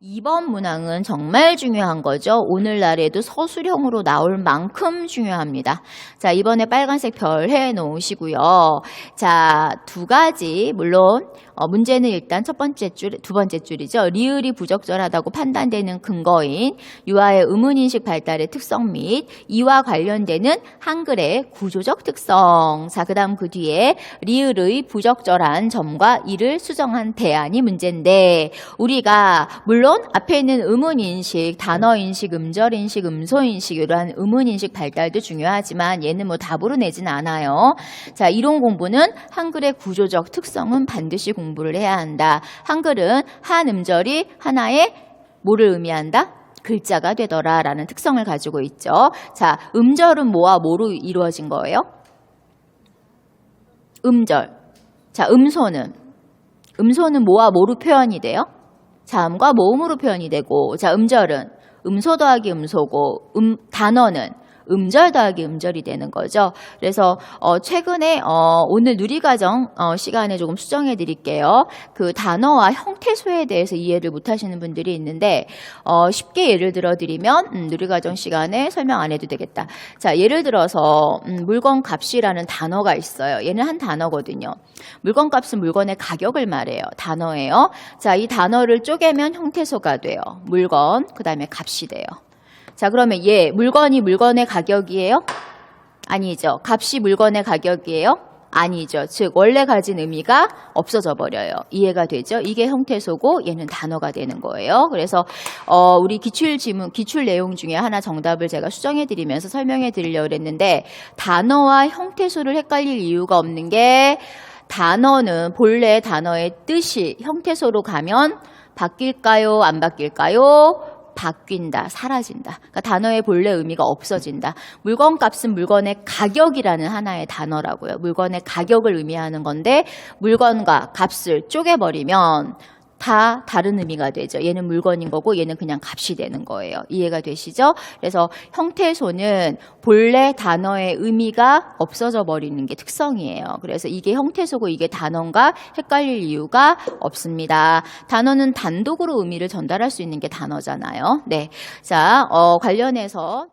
이번 문항은 정말 중요한 거죠. 오늘날에도 서술형으로 나올 만큼 중요합니다. 자, 이번에 빨간색 별 해 놓으시고요. 자, 두 가지, 물론, 어, 문제는 일단 첫 번째 줄, 두 번째 줄이죠. 리을이 부적절하다고 판단되는 근거인 유아의 의문인식 발달의 특성 및 이와 관련되는 한글의 구조적 특성. 자, 그 다음 그 뒤에 리을의 부적절한 점과 이를 수정한 대안이 문제인데, 우리가, 물론 앞에 있는 의문인식, 단어인식, 음절인식, 음소인식, 이러한 의문인식 발달도 중요하지만 얘는 뭐 답으로 내진 않아요. 자, 이론 공부는 한글의 구조적 특성은 반드시 공부 를 해야 한다. 한글은 한 음절이 하나의 뭐를 의미한다? 글자가 되더라라는 특성을 가지고 있죠. 자, 음절은 뭐와 뭐로 이루어진 거예요? 음절. 자, 음소는 음소는 뭐와 뭐로 표현이 돼요? 자음과 모음으로 표현이 되고 자 음절은 음소 더하기 음소고 음 단어는 음절 더하기 음절이 되는 거죠. 그래서 어, 최근에 어, 오늘 누리과정 어, 시간에 조금 수정해 드릴게요. 그 단어와 형태소에 대해서 이해를 못 하시는 분들이 있는데 어, 쉽게 예를 들어 드리면 음, 누리과정 시간에 설명 안 해도 되겠다. 자 예를 들어서 음, 물건 값이라는 단어가 있어요. 얘는 한 단어거든요. 물건 값은 물건의 가격을 말해요. 단어예요. 자 이 단어를 쪼개면 형태소가 돼요. 물건 그 다음에 값이 돼요. 자, 그러면 얘 물건이 물건의 가격이에요? 아니죠. 값이 물건의 가격이에요? 아니죠. 즉 원래 가진 의미가 없어져 버려요. 이해가 되죠? 이게 형태소고 얘는 단어가 되는 거예요. 그래서 어, 우리 기출 지문, 기출 내용 중에 하나 정답을 제가 수정해 드리면서 설명해 드리려고 했는데 단어와 형태소를 헷갈릴 이유가 없는 게 단어는 본래 단어의 뜻이 형태소로 가면 바뀔까요? 안 바뀔까요? 바뀐다, 사라진다. 그러니까 단어의 본래 의미가 없어진다. 물건 값은 물건의 가격이라는 하나의 단어라고요. 물건의 가격을 의미하는 건데 물건과 값을 쪼개버리면 다 다른 의미가 되죠. 얘는 물건인 거고 얘는 그냥 값이 되는 거예요. 이해가 되시죠? 그래서 형태소는 본래 단어의 의미가 없어져 버리는 게 특성이에요. 그래서 이게 형태소고 이게 단어인가 헷갈릴 이유가 없습니다. 단어는 단독으로 의미를 전달할 수 있는 게 단어잖아요. 네. 자, 어, 관련해서